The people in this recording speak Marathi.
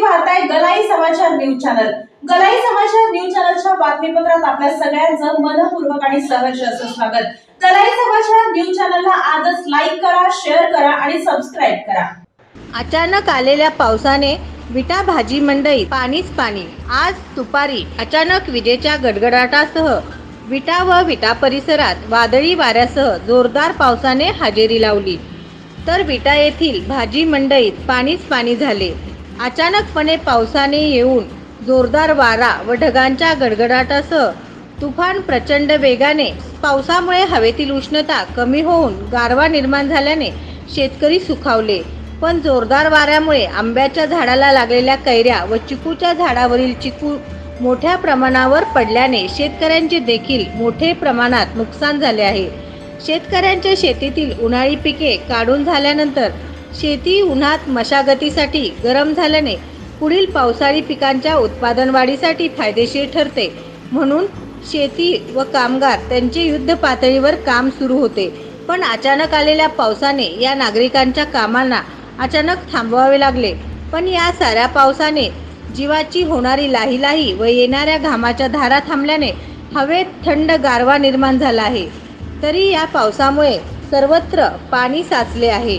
तुम्ही पाहताय गलाई समाचार न्यूज चॅनल. गलाई समाचार न्यूज चॅनलच्या बातमीपत्रात आपल्या सगळ्यांचं मनपूर्वक आणि सहर्ष असं स्वागत. गलाई समाचार न्यूज चॅनलला आजच लाईक करा शेअर करा आणि सबस्क्राईब करा. अचानक आलेल्या पावसाने विटा भाजी मंडई पाणीच पाणी. आज दुपारी अचानक विजेच्या गडगडाटासह विटा व विटा परिसरात वादळी वाऱ्यासह जोरदार पावसाने हजेरी लावली. तर विटा येथील भाजी मंडईत पाणीच पाणी झाले. अचानकपणे पावसाने येऊन जोरदार वारा व ढगांच्या गडगडाटासह तुफान प्रचंड वेगाने पावसामुळे हवेतील उष्णता कमी होऊन गारवा निर्माण झाल्याने शेतकरी सुखावले. पण जोरदार वाऱ्यामुळे आंब्याच्या झाडाला लागलेल्या कैऱ्या व चिकूच्या झाडावरील चिकू मोठ्या प्रमाणावर पडल्याने शेतकऱ्यांचे देखील मोठे प्रमाणात नुकसान झाले आहे. शेतकऱ्यांच्या शेतीतील उन्हाळी पिके काढून झाल्यानंतर शेती उन्हात मशागतीसाठी गरम झाल्याने पुढील पावसाळी पिकांच्या उत्पादन वाढीसाठी फायदेशीर ठरते. म्हणून शेती व कामगार त्यांचे युद्ध पातळीवर काम सुरू होते. पण अचानक आलेल्या पावसाने या नागरिकांच्या कामांना अचानक थांबवावे लागले. पण या साऱ्या पावसाने जीवाची होणारी लाही लाही व येणाऱ्या घामाच्या धारा थांबल्याने हवेत थंड गारवा निर्माण झाला आहे. तरी या पावसामुळे सर्वत्र पाणी साचले आहे.